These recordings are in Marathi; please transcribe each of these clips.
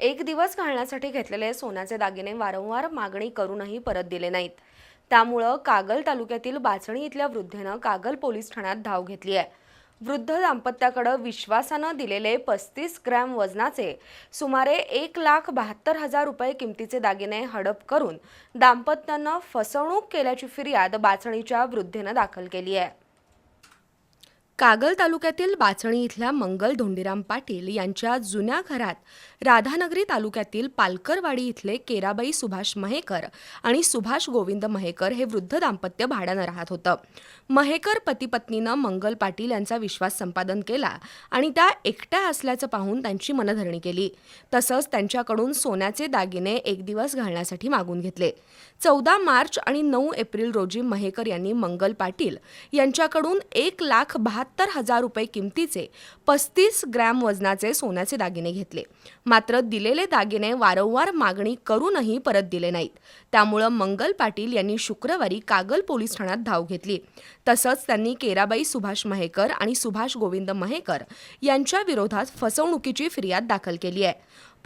एक दिवस घालण्यासाठी घेतलेले सोन्याचे दागिने वारंवार मागणी करूनही परत दिले नाहीत. त्यामुळं कागल तालुक्यातील बाचणी इथल्या वृद्धेनं कागल पोलीस ठाण्यात धाव घेतली आहे. वृद्ध दाम्पत्याकडं विश्वासानं दिलेले पस्तीस ग्रॅम वजनाचे सुमारे एक लाख बहात्तर हजार रुपये किमतीचे दागिने हडप करून दाम्पत्यानं फसवणूक केल्याची फिर्याद बाचणीच्या वृद्धेनं दाखल केली आहे. कागल तालुक्यातील बाचणी इथल्या मंगल धोंडीराम पाटील यांच्या जुन्या घरात राधानगरी तालुक्यातील पालकरवाडी इथले केराबाई सुभाष महेकर आणि सुभाष गोविंद महेकर हे वृद्ध दाम्पत्य भाड्यानं राहत होतं. महेकर पतीपत्नीनं मंगल पाटील यांचा विश्वास संपादन केला आणि त्या एकट्या असल्याचं पाहून त्यांची मनधरणी केली. तसंच त्यांच्याकडून सोन्याचे दागिने एक दिवस घालण्यासाठी मागून घेतले. चौदा मार्च आणि नऊ एप्रिल रोजी महेकर यांनी मंगल पाटील यांच्याकडून एक लाख बहात्तर हजार रुपये किमतीचे पस्तीस ग्रॅम वजनाचे सोन्याचे दागिने घेतले. मात्र दिलेले दागिने वारंवार मागणी करूनही परत दिले नाहीत. त्यामुळं मंगल पाटील यांनी शुक्रवारी कागल पोलीस ठाण्यात धाव घेतली. तसंच त्यांनी केराबाई सुभाष महेकर आणि सुभाष गोविंद महेकर यांच्या विरोधात फसवणुकीची फिर्याद दाखल केली आहे.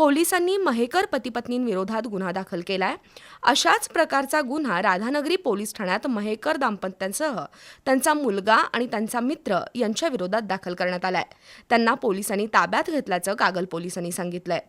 पोलिसांनी महेकर पतीपत्नींविरोधात गुन्हा दाखल केलाय. अशाच प्रकारचा गुन्हा राधानगरी पोलीस ठाण्यात महेकर दाम्पत्यांसह त्यांचा मुलगा आणि त्यांचा मित्र यांच्या विरोधात दाखल करण्यात आलाय. त्यांना पोलिसांनी ताब्यात घेतल्याचं कागल पोलिसांनी सांगितलंय.